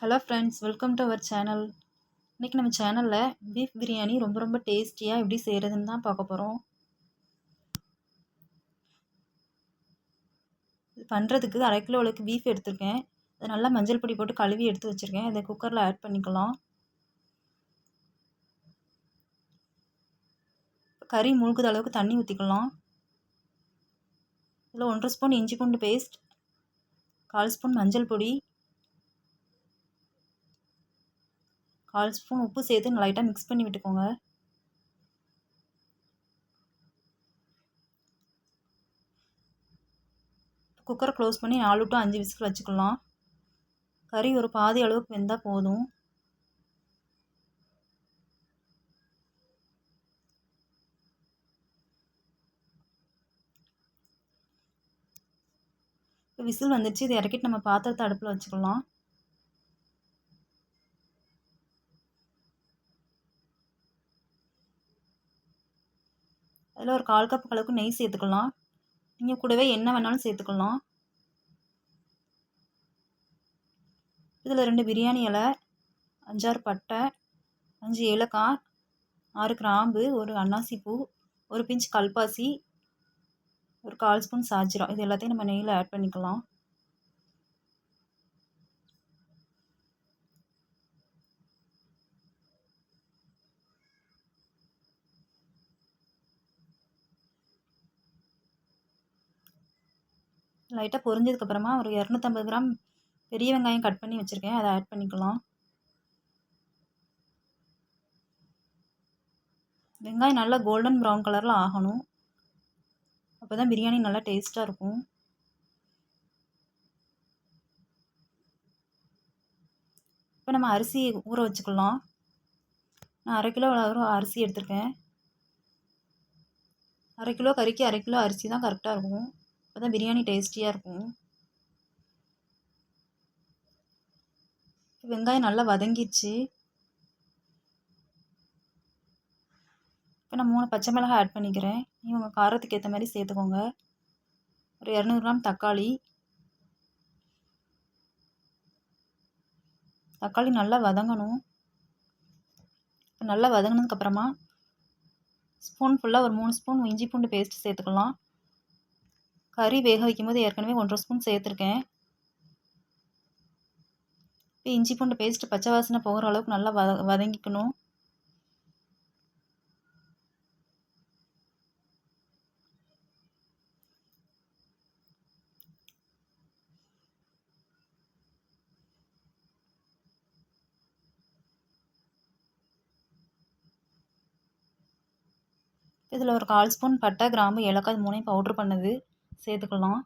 Hello friends welcome to our channel இன்றைக்கி நம்ம சேனலில் பீஃப் பிரியாணி ரொம்ப ரொம்ப டேஸ்டியாக எப்படி செய்கிறதுன்னு தான் பார்க்க போகிறோம் இது பண்ணுறதுக்கு அரை கிலோ அளவுக்கு பீஃப் எடுத்திருக்கேன். இதை நல்லா மஞ்சள் பொடி போட்டு கழுவி எடுத்து வச்சுருக்கேன். இதை குக்கரில் ஆட் பண்ணிக்கலாம். கறி முழுக்குத அளவுக்கு தண்ணி ஊற்றிக்கலாம் இதில் ஒன்றரை ஸ்பூன் இஞ்சி பூண்டு பேஸ்ட் கால் ஸ்பூன் மஞ்சள் பொடி கால் ஸ்பூன் உப்பு சேர்த்து லைட்டாக மிக்ஸ் பண்ணி விட்டுக்கோங்க. குக்கரை க்ளோஸ் பண்ணி நாலு டு அஞ்சு விசில் வச்சுக்கலாம். கறி ஒரு பாதி அளவுக்கு வெந்தால் போதும். விசில் வந்துடுச்சு இதை இறக்கிட்டு நம்ம பாத்திரத்தை அடுப்பில் வச்சுக்கலாம். அதில் ஒரு கால் கப் அளவுக்கு நெய் சேர்த்துக்கலாம். நீங்கள் கூடவே என்ன வேணாலும் சேர்த்துக்கலாம். இதில் ரெண்டு பிரியாணி இலை அஞ்சாறு பட்டை அஞ்சு ஏலக்காய் ஆறு கிராம்பு ஒரு அன்னாசி பூ ஒரு பிஞ்ச் கல்பாசி ஒரு கால் ஸ்பூன் சாஜிரம். இது எல்லாத்தையும் நம்ம நெய்யில் ஆட் பண்ணிக்கலாம். லைட்டாக பொரிஞ்சதுக்கப்புறமா ஒரு இரநூத்தம்பது கிராம் பெரிய வெங்காயம் கட் பண்ணி வச்சுருக்கேன். அதை ஆட் பண்ணிக்கலாம். வெங்காயம் நல்லா கோல்டன் ப்ரௌன் கலரில் ஆகணும். அப்போ தான் பிரியாணி நல்லா டேஸ்ட்டாக இருக்கும். இப்போ நம்ம அரிசி ஊற வச்சுக்கலாம். நான் அரை கிலோ அரிசி எடுத்திருக்கேன். அரை கிலோ கறிக்கு அரை கிலோ அரிசி தான் கரெக்டாக இருக்கும். அப்போ தான் பிரியாணி டேஸ்டியாக இருக்கும். வெங்காயம் நல்லா வதங்கிடுச்சு. இப்போ நான் மூணு பச்சை மிளகாய் ஆட் பண்ணிக்கிறேன். நீங்கள் உங்கள் காரத்துக்கு ஏற்ற மாதிரி சேர்த்துக்கோங்க. ஒரு இரநூறு கிராம் தக்காளி. தக்காளி நல்லா வதங்கணும். நல்லா வதங்கினதுக்கப்புறமா ஸ்பூன் ஃபுல்லாக ஒரு மூணு ஸ்பூன் இஞ்சி பூண்டு பேஸ்ட் சேர்த்துக்கலாம். கறி வேக வைக்கும்போது ஏற்கனவே ஒன்றரை ஸ்பூன் சேர்த்துருக்கேன். இப்போ இஞ்சி பூண்டு பேஸ்ட்டு பச்சை வாசனை போகிற அளவுக்கு நல்லா வத வதங்கிக்கணும். இதில் ஒரு கால் ஸ்பூன் பட்டை கிராம்பு ஏலக்காய் மூணையும் பவுட்ரு பண்ணுது. சேர்த்துக்கலாம்.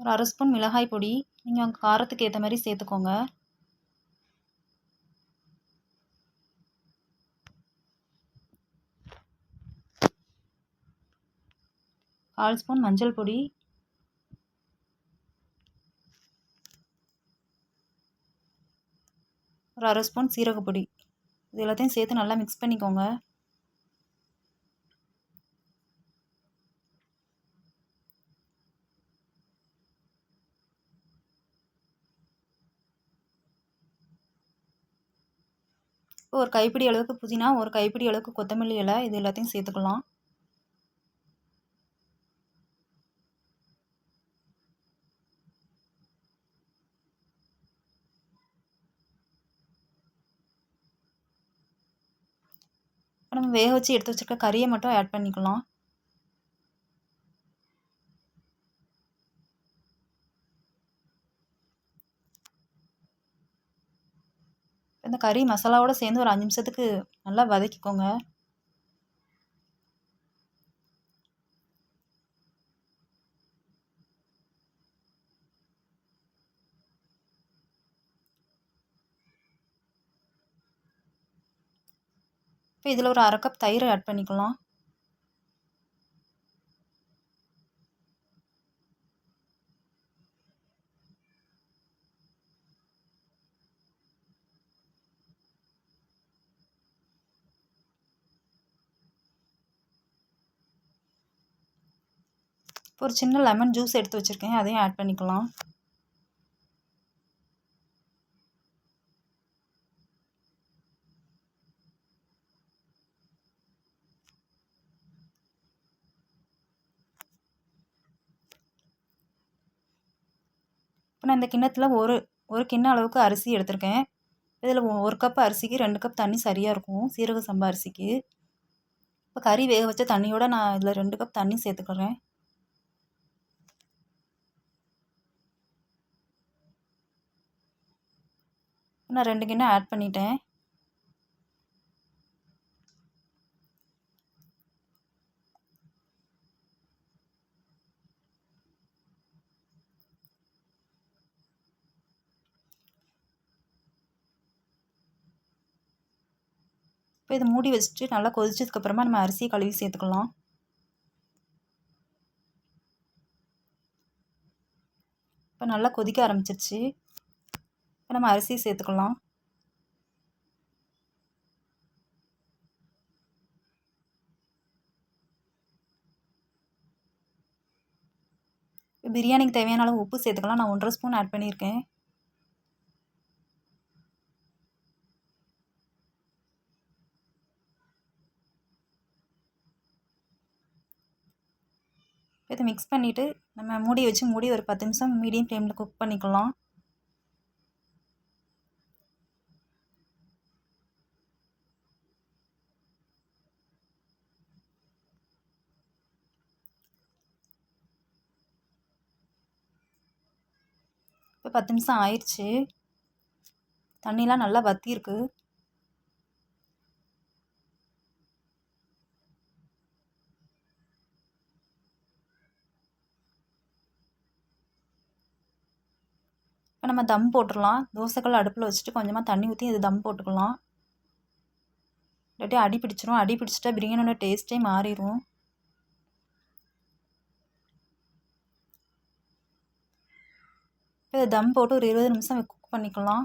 ஒரு அரை ஸ்பூன் மிளகாய் பொடி. நீங்கள் உங்கள் காரத்துக்கு ஏற்ற மாதிரி சேர்த்துக்கோங்க. கால் ஸ்பூன் மஞ்சள் பொடி. ஒரு அரை ஸ்பூன் சீரகப்பொடி இது எல்லாத்தையும் சேர்த்து நல்லா மிக்ஸ் பண்ணிக்கோங்க. ஒரு கைப்பிடி அளவுக்கு புதினா ஒரு கைப்பிடி அளவுக்கு கொத்தமல்லி இலை இது எல்லாத்தையும் சேர்த்துக்கலாம். நம்ம வேக வச்சு எடுத்து வச்சுருக்க கறியை மட்டும் ஆட் பண்ணிக்கலாம். இந்த கறி மசாலாவோடு சேர்ந்து ஒரு அஞ்சு நிமிஷத்துக்கு நல்லா வதக்கிக்கோங்க. இப்போ இதில் ஒரு அரை கப் தயிர் ஆட் பண்ணிக்கலாம். ஒரு சின்ன லெமன் ஜூஸ் எடுத்து வச்சுருக்கேன் அதையும் ஆட் பண்ணிக்கலாம். இப்போ நான் இந்த கிண்ணத்தில் ஒரு ஒரு கிண்ண அளவுக்கு அரிசி எடுத்திருக்கேன். இதில் ஒரு கப் அரிசிக்கு ரெண்டு கப் தண்ணி சரியாக இருக்கும் சீரக சம்பா அரிசிக்கு. இப்போ கறி வேக வச்ச தண்ணியோடு நான் இதில் ரெண்டு கப் தண்ணி சேர்த்துக்கிறேன். நான் ரெண்டு கிண்ணம் ஆட் பண்ணிட்டேன். இப்போ இதை மூடி வச்சுட்டு நல்லா கொதிச்சதுக்கப்புறமா நம்ம அரிசியை கழுவி சேர்த்துக்கலாம். இப்போ நல்லா கொதிக்க ஆரம்பிச்சிருச்சு. இப்போ நம்ம அரிசியை சேர்த்துக்கலாம். பிரியாணிக்கு தேவையான அளவு உப்பு சேர்த்துக்கலாம். நான் ஒன்றரை ஸ்பூன் ஆட் பண்ணியிருக்கேன். இதை மிக்ஸ் பண்ணிவிட்டு நம்ம மூடி வச்சு மூடி ஒரு பத்து நிமிஷம் மீடியம் ஃப்ளேமில் குக் பண்ணிக்கலாம். இப்போ பத்து நிமிஷம் ஆயிடுச்சு தண்ணிலாம் நல்லா வத்திருக்கு இப்போ நம்ம தம் போட்டுடலாம் தோசைக்கல் அடுப்பில் வச்சுட்டு கொஞ்சமாக தண்ணி ஊற்றி இது தம் போட்டுக்கலாம். இல்லாட்டி அடி பிடிச்சிரும். அடி பிடிச்சிட்டா பிரியாணியோட டேஸ்ட்டே மாறிடும் இப்போ இதை தம் போட்டு ஒரு இருபது நிமிஷம் குக் பண்ணிக்கலாம்.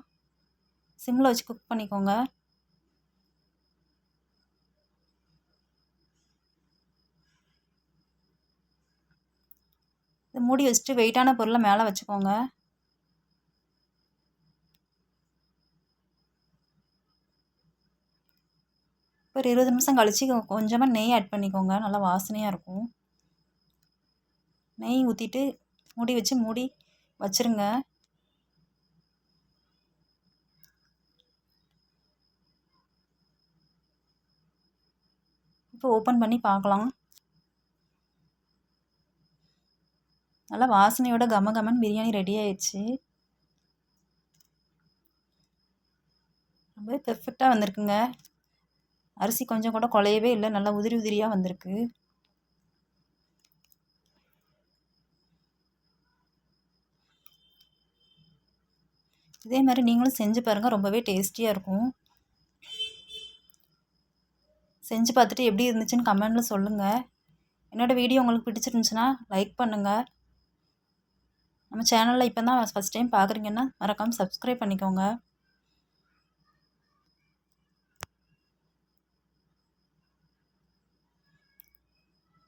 சிம்மில் வச்சு குக் பண்ணிக்கோங்க. இதை மூடி வச்சுட்டு வெயிட்டான பொருளை மேலே வச்சுக்கோங்க. ஒரு இருபது நிமிஷம் கழித்து கொஞ்சமாக நெய் ஆட் பண்ணிக்கோங்க. நல்லா வாசனையாக இருக்கும். நெய் ஊற்றிட்டு மூடி வச்சு மூடி வச்சுருங்க. இப்போ ஓப்பன் பண்ணி பார்க்கலாம் நல்லா வாசனையோட கம கமன் பிரியாணி ரெடி ஆயிடுச்சு. ரொம்ப பெர்ஃபெக்டாக வந்திருக்குங்க. அரிசி கொஞ்சம் கூட குலையவே இல்லை. நல்லா உதிரி உதிரியாக வந்திருக்கு. இதே மாதிரி நீங்களும் செஞ்சு பாருங்கள் ரொம்பவே டேஸ்டியாக இருக்கும். செஞ்சு பார்த்துட்டு எப்படி இருந்துச்சுன்னு கமெண்டில் சொல்லுங்கள் என்னோடய வீடியோ உங்களுக்கு பிடிச்சிருந்துச்சுன்னா லைக் பண்ணுங்கள் நம்ம சேனலில் இப்போ தான் ஃபஸ்ட் டைம் பார்க்குறீங்கன்னா மறக்காமல் சப்ஸ்கிரைப் பண்ணிக்கோங்க.